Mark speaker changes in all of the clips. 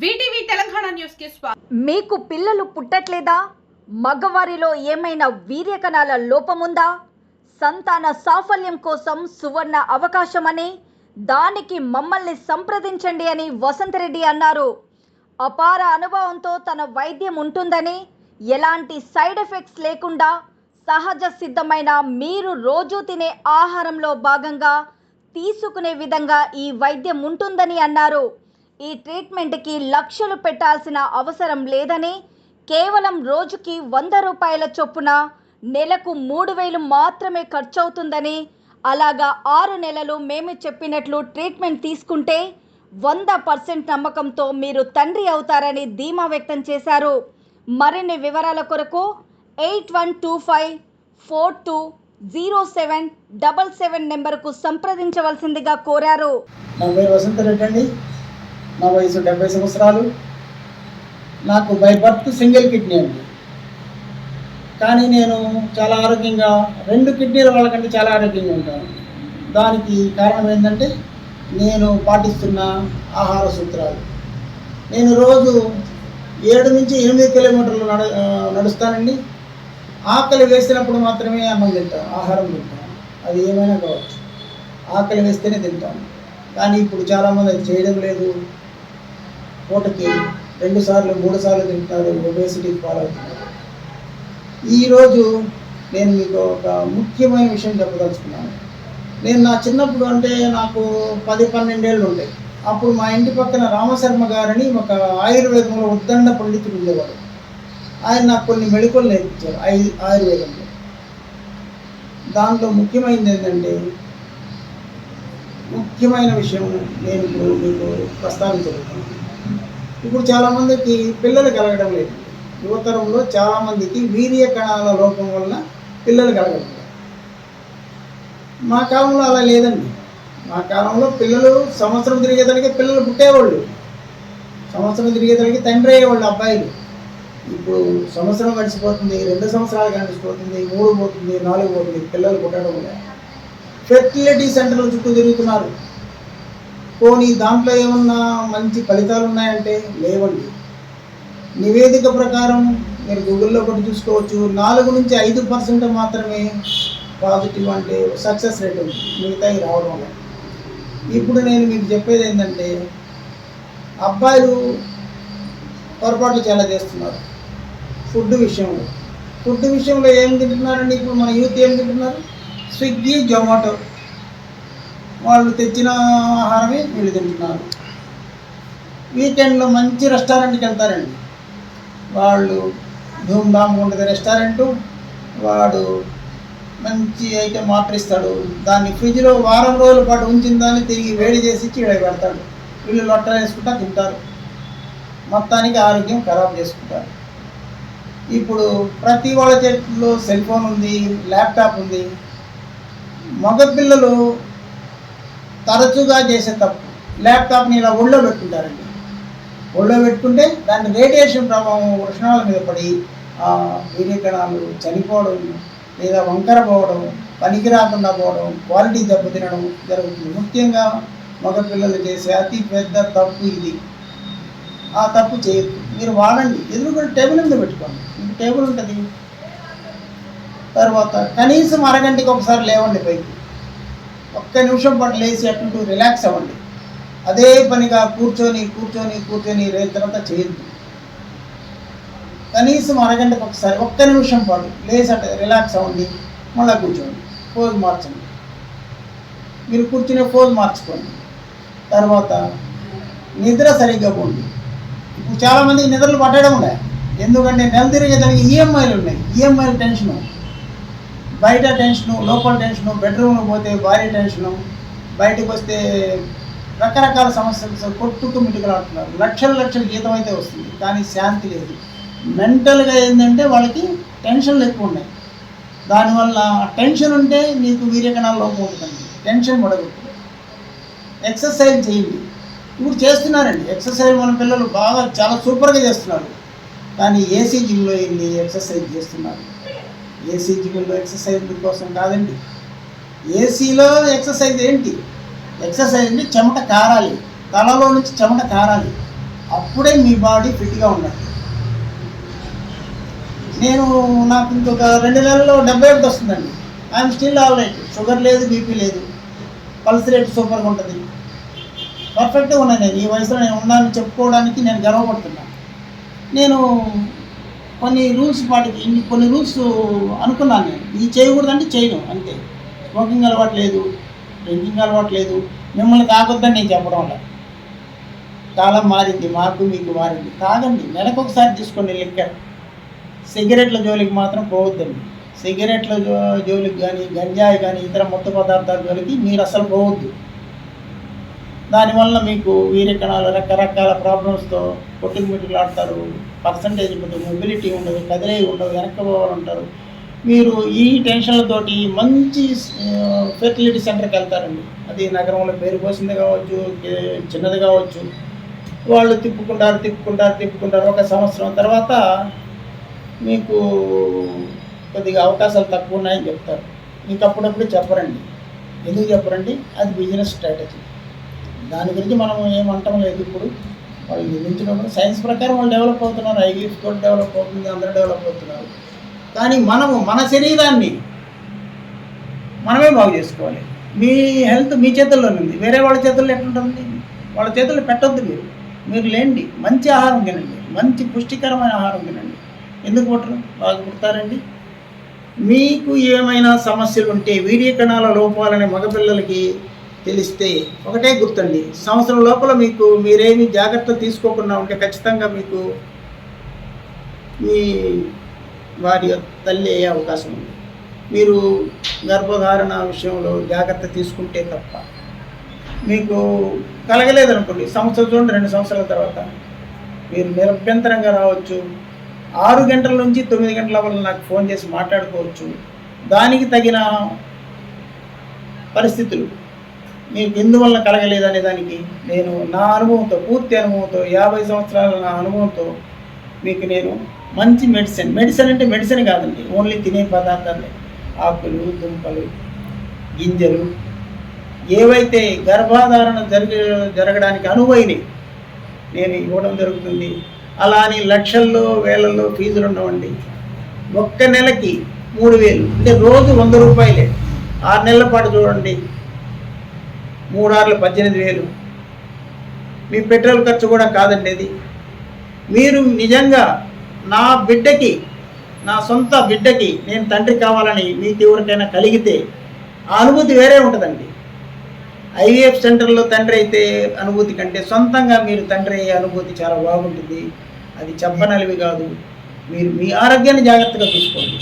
Speaker 1: VTV Telangana న్యూస్కి స్వాగతం.
Speaker 2: మీకు పిల్లలు పుట్టట్లేదా? మగవారిలో ఏమైనా వీర్యకణాల లోపముందా? సంతాన సాఫల్యం కోసం సువర్ణ అవకాశమని దానికి మమ్మల్ని సంప్రదించండి అని వసంతరెడ్డి అన్నారు. అపార అనుభవంతో తన వైద్యం ఉంటుందని ఎలాంటి సైడ్ ఎఫెక్ట్స్ లేకుండా సహజ సిద్ధమైన మీరు రోజు తినే ఆహారంలో భాగంగా తీసుకునే విధంగా ఈ వైద్యం ఉంటుందని అన్నారు. ఈ ట్రీట్మెంట్కి లక్షలు పెట్టాల్సిన అవసరం లేదని కేవలం రోజుకి వంద రూపాయల చొప్పున నెలకు మూడు వేలు మాత్రమే ఖర్చవుతుందని అలాగా ఆరు నెలలు మేము చెప్పినట్లు ట్రీట్మెంట్ తీసుకుంటే వంద పర్సెంట్ నమ్మకంతో మీరు తండ్రి అవుతారని ధీమా వ్యక్తం చేశారు. మరిన్ని వివరాల కొరకు eight one two five four two zero seven double seven నెంబర్కు సంప్రదించవలసిందిగా కోరారు.
Speaker 3: నా పేరు అండి. నా వయసు డెబ్బై సంవత్సరాలు. నాకు బై బర్త్ సింగిల్ కిడ్నీ అండి. కానీ నేను చాలా ఆరోగ్యంగా రెండు కిడ్నీల వాళ్ళకంటే చాలా ఆరోగ్యంగా ఉంటాను. దానికి కారణం ఏంటంటే నేను పాటిస్తున్న ఆహార సూత్రాలు. నేను రోజు ఏడు నుంచి ఎనిమిది కిలోమీటర్లు నడు నడుస్తానండి. ఆకలి వేసినప్పుడు మాత్రమే అన్నం తింటాను ఆహారం తింటాను అది ఏమైనా కావచ్చు. ఆకలి వేస్తేనే తింటాను కానీ ఇప్పుడు చాలామంది అది చేయడం లేదు. పూటకి రెండు సార్లు మూడు సార్లు తింటున్నారు ఒబేసిటీకి పాలవుతున్నారు ఈరోజు నేను మీకు ఒక ముఖ్యమైన విషయం చెప్పదలుచుకున్నాను. నేను నా చిన్నప్పుడు అంటే నాకు పది పన్నెండేళ్ళు ఉంటాయి అప్పుడు మా ఇంటి పక్కన రామశర్మ గారని ఒక ఆయుర్వేదంలో ఉద్దండ పండితుడు ఉండేవాడు. ఆయన నాకు కొన్ని మెడికల్ నేర్పించారు ఆయు ఆయుర్వేదంలో. దాంట్లో ముఖ్యమైనది ఏంటంటే ముఖ్యమైన విషయం నేను ఇప్పుడు మీకు ప్రస్తావించబోతున్నాను. ఇప్పుడు చాలామందికి పిల్లలు కలగడం లేదు. యువతరంలో చాలామందికి వీర్య కణాల లోపం వలన పిల్లలు కలగడం లేదు. మా కాలంలో అలా లేదండి. మా కాలంలో పిల్లలు సంవత్సరం తిరిగేదానికి పిల్లలు పుట్టేవాళ్ళు. సంవత్సరం తిరిగేదానికి తండ్రి అయ్యేవాళ్ళు అబ్బాయిలు. ఇప్పుడు సంవత్సరం గడిచిపోతుంది రెండు సంవత్సరాలు గడిచిపోతుంది మూడు పోతుంది నాలుగు పోతుంది పిల్లలు పుట్టడం లేదు. ఫెర్టిలిటీ సెంటర్ల చుట్టూ తిరుగుతున్నారు. పోనీ దాంట్లో ఏమన్నా మంచి ఫలితాలు ఉన్నాయంటే లేవండి. నివేదిక ప్రకారం మీరు గూగుల్లో కూడా చూసుకోవచ్చు. నాలుగు నుంచి ఐదు పర్సెంట్ మాత్రమే పాజిటివ్ అంటే సక్సెస్ రేట్ ఉంది. మిగతాయి రావడం వల్ల. ఇప్పుడు నేను మీకు చెప్పేది ఏంటంటే అబ్బాయిలు పొరపాట్లు చాలా చేస్తున్నారు. ఫుడ్ విషయంలో. ఫుడ్ విషయంలో ఏం తింటున్నారండి? ఇప్పుడు మన యూత్ ఏం తింటున్నారు? స్విగ్గీ జొమాటో. వాళ్ళు తెచ్చిన ఆహారమే వీళ్ళు తింటున్నారు. వీకెండ్లో మంచి రెస్టారెంట్కి వెళ్తారండి. వాళ్ళు ధూమ్ధామ్ ఉంటుంది రెస్టారెంటు. వాడు మంచి ఐటెం ఆర్డర్ ఇస్తాడు. దాన్ని ఫ్రిడ్జ్లో వారం రోజుల పాటు ఉంచిన దాన్ని తిరిగి వేడి చేసి చీడ పెడతాడు. వీళ్ళు లొట్టలు వేసుకుంటా తింటారు. మొత్తానికి ఆరోగ్యం ఖరాబ్ చేసుకుంటారు. ఇప్పుడు ప్రతి వాళ్ళ చేతిలో సెల్ ఫోన్ ఉంది ల్యాప్టాప్ ఉంది. మగపిల్లలు తరచుగా చేసే తప్పు. ల్యాప్టాప్ని ఇలా ఒళ్ళో పెట్టుకుంటారండి ఒళ్ళో పెట్టుకుంటే దాని రేడియేషన్ ప్రభావం వృషణాల మీద పడి ఆ వీర్యకణాలు చనిపోవడం లేదా వంకర పోవడం పనికి రాకుండా పోవడం క్వాలిటీ దెబ్బతినడం జరుగుతుంది. ముఖ్యంగా మగపిల్లలు చేసే అతి పెద్ద తప్పు ఇది. ఆ తప్పు చేయొద్దు. మీరు వాడండి. ఎదురుగా టేబుల్ మీద పెట్టుకోండి. మీకు టేబుల్ ఉంటుంది. తర్వాత కనీసం అరగంటకి ఒకసారి లేవండి పైకి. ఒక్క నిమిషం పాటు లేచి అటు రిలాక్స్ అవ్వండి. అదే పనిగా కూర్చొని కూర్చొని కూర్చొని రేతంతా చేయొద్దు. కనీసం అరగంటకు ఒకసారి ఒక్క నిమిషం పాటు లేచి అటు రిలాక్స్ అవ్వండి. మళ్ళీ కూర్చోండి. పోజ్ మార్చండి. మీరు కూర్చునే పోజ్ మార్చుకోండి. తర్వాత నిద్ర సరిగ్గా పోండి. ఇప్పుడు చాలామందికి నిద్రలు పట్టడం ఉన్నాయి ఎందుకంటే నెల తిరిగేదానికి ఈఎంఐలు ఉన్నాయి. ఈఎంఐలు టెన్షన్. బయట టెన్షను లోపల టెన్షను బెడ్రూమ్లో పోతే భారీ టెన్షను బయటకు వస్తే రకరకాల సమస్యలు కొట్టుకు మిటుకలాడుతున్నారు. లక్షల లక్షల జీతం అయితే వస్తుంది కానీ శాంతి లేదు. మెంటల్గా ఏంటంటే వాళ్ళకి టెన్షన్లు ఎక్కువ ఉన్నాయి. దానివల్ల టెన్షన్ ఉంటే మీకు వీర్యకణాల లోపం ఉంటుంది. టెన్షన్ మొదలవుతుంది ఎక్సర్సైజ్ చేయండి. ఇప్పుడు చేస్తున్నారండి. ఎక్సర్సైజ్ మన పిల్లలు బాగా చాలా సూపర్గా చేస్తున్నారు. కానీ ఏసీ జిమ్లో వెళ్ళి ఎక్సర్సైజ్ చేస్తున్నారు. ఏసీ జిమ్లో ఎక్సర్సైజ్ కోసం కాదండి. ఏసీలో ఎక్సర్సైజ్ ఏంటి? ఎక్సర్సైజ్ని చెమట కారాలి. తలలో నుంచి చెమట కారాలి. అప్పుడే మీ బాడీ ఫిట్గా ఉండాలి. నేను నాకు ఇంకొక రెండు నెలల్లో డెబ్బై ఒకటి వస్తుందండి. I'm still all right sugar లేదు బీపీ లేదు. పల్స్ రేట్ సూపర్గా ఉంటుంది. పర్ఫెక్ట్గా ఉన్నాను నేను. ఈ వయసులో నేను ఉన్నానని చెప్పుకోవడానికి నేను గర్వపడుతున్నాను. నేను కొన్ని రూల్స్ పాటికి కొన్ని రూల్స్ అనుకున్నాను నేను. ఇది చేయకూడదంటే చేయను అంతే. స్మోకింగ్ అలవాటు లేదు డ్రింకింగ్ అలవాటు లేదు. మిమ్మల్ని తాగొద్దని నేను చెప్పడం వల్ల. కాలం మారింది మాకు మీకు మారింది. తాగండి నెలకు ఒకసారి తీసుకోండి లిక్కర్. సిగరెట్ల జోలికి మాత్రం పోవద్దండి. సిగరెట్ల జో జోలికి కానీ గంజాయి కానీ ఇతర మత్తు పదార్థాల జోలికి మీరు అసలు పోవద్దు. దానివల్ల మీకు వీరకణాలు రకరకాల ప్రాబ్లమ్స్తో కొట్టుకు మిట్టుకులు ఆడతారు పర్సంటేజ్ ఉండదు మొబిలిటీ ఉండదు కదిలే ఉండదు వెనక్కపోవాలి ఉంటారు మీరు ఈ టెన్షన్లతోటి మంచి ఫెర్టిలిటీ సెంటర్కి వెళ్తారండి. అది నగరంలో పేరు పోసింది కావచ్చు చిన్నది కావచ్చు. వాళ్ళు తిప్పుకుంటారు తిప్పుకుంటారు తిప్పుకుంటారు. ఒక సంవత్సరం తర్వాత మీకు కొద్దిగా అవకాశాలు తక్కువ ఉన్నాయని చెప్తారు. మీకు అప్పుడప్పుడు చెప్పరండి. ఎందుకు చెప్పరండి? అది బిజినెస్ స్ట్రాటజీ దాని గురించి మనం ఏమంటాం లేదు ఇప్పుడు. వాళ్ళు నిర్మించినప్పుడు సైన్స్ ప్రకారం వాళ్ళు డెవలప్ అవుతున్నారు. ఐవీఎఫ్ కూడా డెవలప్ అవుతుంది. అందరూ డెవలప్ అవుతున్నారు. కానీ మనము మన శరీరాన్ని మనమే బాగు చేసుకోవాలి. మీ హెల్త్ మీ చేతుల్లోనే ఉంది. వేరే వాళ్ళ చేతుల్లో ఎట్లుంటుంది? వాళ్ళ చేతుల్లో పెట్టొద్దు మీరు. మీరు లేండి. మంచి ఆహారం తినండి. మంచి పుష్టికరమైన ఆహారం తినండి. ఎందుకు పుట్టరు బాగా పుడతారండి మీకు ఏమైనా సమస్యలు ఉంటే వీర్య కణాల లోపాలనే మగపిల్లలకి తెలిస్తే ఒకటే గుర్తండి. సంవత్సరం లోపల మీకు మీరేమి జాగ్రత్త తీసుకోకుండా ఉంటే ఖచ్చితంగా మీకు మీ వారి తల్లి అయ్యే అవకాశం ఉంది. మీరు గర్భధారణ విషయంలో జాగ్రత్త తీసుకుంటే తప్ప మీకు కలగలేదనుకోండి. సంవత్సరం చూడండి రెండు సంవత్సరాల తర్వాత మీరు నిరభ్యంతరంగా రావచ్చు. ఆరు గంటల నుంచి తొమ్మిది గంటల వల్ల నాకు ఫోన్ చేసి మాట్లాడుకోవచ్చు. దానికి తగిన పరిస్థితులు మీకు ఎందువల్ల కలగలేదనే దానికి నేను నా అనుభవంతో పూర్తి అనుభవంతో యాభై సంవత్సరాల నా అనుభవంతో మీకు నేను మంచి మెడిసిన్ మెడిసిన్ అంటే మెడిసిన్ కాదండి ఓన్లీ తినే పదార్థాలే. ఆకులు దుంపలు గింజలు ఏవైతే గర్భాధారణ జరిగే జరగడానికి అనువైనవి నేను ఇవ్వడం జరుగుతుంది. అలా అని లక్షల్లో వేలల్లో ఫీజులు ఉండవండి. ఒక్క నెలకి మూడు వేలు అంటే రోజు వంద రూపాయలే. ఆరు నెలల పాటు చూడండి. మూడార్లు పద్దెనిమిది వేలు. మీ పెట్రోల్ ఖర్చు కూడా కాదండి అది మీరు నిజంగా నా బిడ్డకి నా సొంత బిడ్డకి నేను తండ్రి కావాలని మీకు ఎవరికైనా కలిగితే ఆ అనుభూతి వేరే ఉంటుందండి. ఐవీఎఫ్ సెంటర్లో తండ్రి అయితే అనుభూతి కంటే సొంతంగా మీరు తండ్రి అయ్యే అనుభూతి చాలా బాగుంటుంది. అది చెప్పనలివి కాదు. మీరు మీ ఆరోగ్యాన్ని జాగ్రత్తగా చూసుకోండి.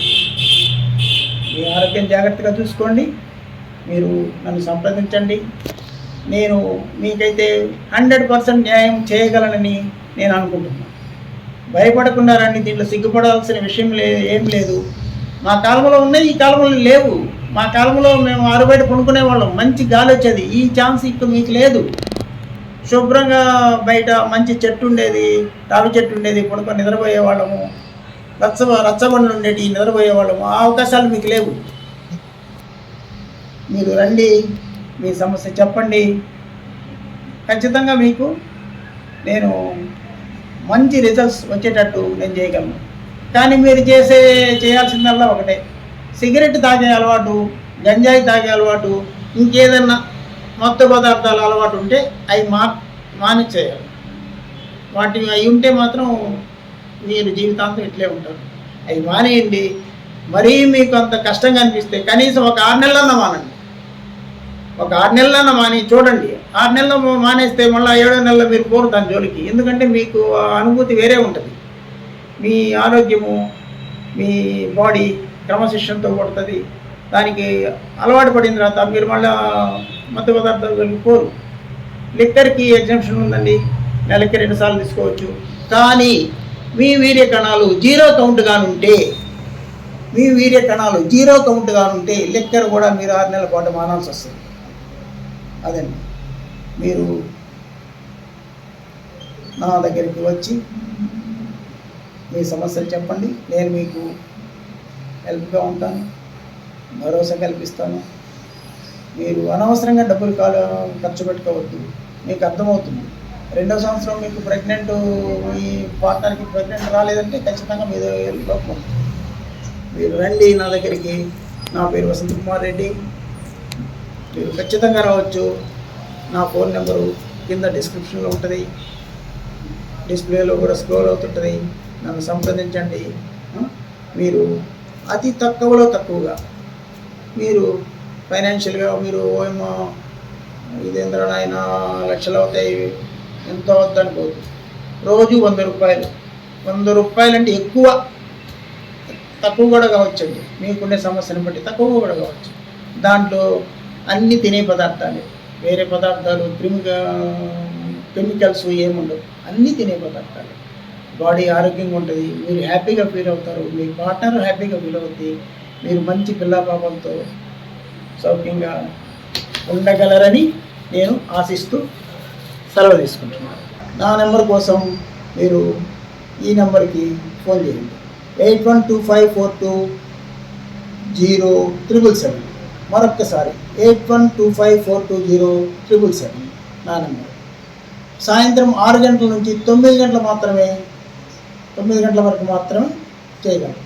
Speaker 3: మీ ఆరోగ్యం జాగ్రత్తగా చూసుకోండి. మీరు నన్ను సంప్రదించండి. నేను మీకైతే హండ్రెడ్ పర్సెంట్ న్యాయం చేయగలనని నేను అనుకుంటున్నాను భయపడకుండా రండి దీంట్లో సిగ్గుపడాల్సిన విషయం లే ఏం లేదు. మా కాలంలో ఉన్నాయి ఈ కాలంలో లేవు. మా కాలంలో మేము ఆరు బయట కొనుక్కునే వాళ్ళం. మంచి గాలి వచ్చేది. ఈ ఛాన్స్ ఇప్పుడు మీకు లేదు. శుభ్రంగా బయట మంచి చెట్టు ఉండేది తావి చెట్టు ఉండేది పడుకొని నిద్రపోయే వాళ్ళము. రచ్చ రచ్చబండ్లు ఉండేవి నిద్రపోయే వాళ్ళము. ఆ అవకాశాలు మీకు లేవు. మీరు రండి మీ సమస్య చెప్పండి. ఖచ్చితంగా మీకు నేను మంచి రిజల్ట్స్ వచ్చేటట్టు నేను చేయగలను. కానీ మీరు చేసే చేయాల్సిందల్లా ఒకటే. సిగరెట్ తాగే అలవాటు గంజాయి తాగే అలవాటు ఇంకేదన్నా మత్తు పదార్థాల అలవాటు ఉంటే అవి మా మానిచ్చేయాలి. వాటి అవి ఉంటే మాత్రం మీరు జీవితాంతం ఇట్లే ఉంటారు. అవి మానేయండి. మరీ మీకు అంత కష్టంగా అనిపిస్తే కనీసం ఒక ఆరు నెలలన్నా మానండి. ఒక ఆరు నెలలన్నా మాని చూడండి. ఆరు నెలలు మానేస్తే మళ్ళీ ఏడో నెలలో మీరు పోరు దాని జోలికి. ఎందుకంటే మీకు ఆ అనుభూతి వేరే ఉంటుంది. మీ ఆరోగ్యము మీ బాడీ క్రమశిక్షణతో పడుతుంది దానికి అలవాటు పడిన తర్వాత మీరు మళ్ళీ మత్తు పదార్థాలు పోరు. లిక్కర్కి ఎగ్జంప్షన్ ఉందండి. నెలకి రెండుసార్లు తీసుకోవచ్చు. కానీ మీ వీర్య కణాలు జీరో కౌంట్ కానుంటే మీ వీర్య కణాలు జీరో కౌంట్ కానుంటే లిక్కర్ కూడా మీరు ఆరు నెలల పాటు మానాల్సి వస్తుంది. అదండి. మీరు నా దగ్గరికి వచ్చి మీ సమస్యలు చెప్పండి. నేను మీకు హెల్ప్గా ఉంటాను. భరోసా కల్పిస్తాను. మీరు అనవసరంగా డబ్బులు కాల ఖర్చు పెట్టుకోవద్దు. మీకు అర్థమవుతుంది. రెండవ సంవత్సరం మీకు ప్రెగ్నెంట్ మీ పార్ట్నర్కి ప్రెగ్నెంట్ రాలేదంటే ఖచ్చితంగా మీద లోపం. మీరు రండి నా దగ్గరికి. నా పేరు వసంత్ కుమార్ రెడ్డి. మీరు ఖచ్చితంగా రావచ్చు. నా ఫోన్ నెంబరు కింద డిస్క్రిప్షన్లో ఉంటుంది. డిస్ప్లేలో కూడా స్క్రోల్ అవుతుంటుంది. నన్ను సంప్రదించండి. మీరు అతి తక్కువలో తక్కువగా మీరు ఫైనాన్షియల్గా మీరు ఏమో ఇదేంద్ర నాయన లక్షలు అవుతాయి. ఎంత అవుతుంది రోజు వంద రూపాయలు. వంద రూపాయలు అంటే ఎక్కువ తక్కువ కూడా కావచ్చండి. మీకుండే సమస్యను బట్టి తక్కువ కూడా కావచ్చు. దాంట్లో అన్ని తినే పదార్థాలు. వేరే పదార్థాలు క్రిమి కెమికల్స్ ఏముండవు. అన్నీ తినే పదార్థాలు. బాడీ ఆరోగ్యంగా ఉంటుంది. మీరు హ్యాపీగా ఫీల్ అవుతారు. మీ పార్ట్నర్ హ్యాపీగా ఫీల్ అవుతుంది మీరు మంచి పిల్ల పాపంతో సౌఖ్యంగా ఉండగలరని నేను ఆశిస్తూ సెలవు తీసుకుంటున్నాను. నా నెంబర్ కోసం మీరు ఈ నెంబర్కి ఫోన్ చేయండి. Eight one two five four two zero triple seven. మరొక్కసారి eight one two five four two zero triple seven. నా నెంబర్. సాయంత్రం ఆరు గంటల నుంచి తొమ్మిది గంటలు మాత్రమే తొమ్మిది గంటల వరకు మాత్రమే చేయగలం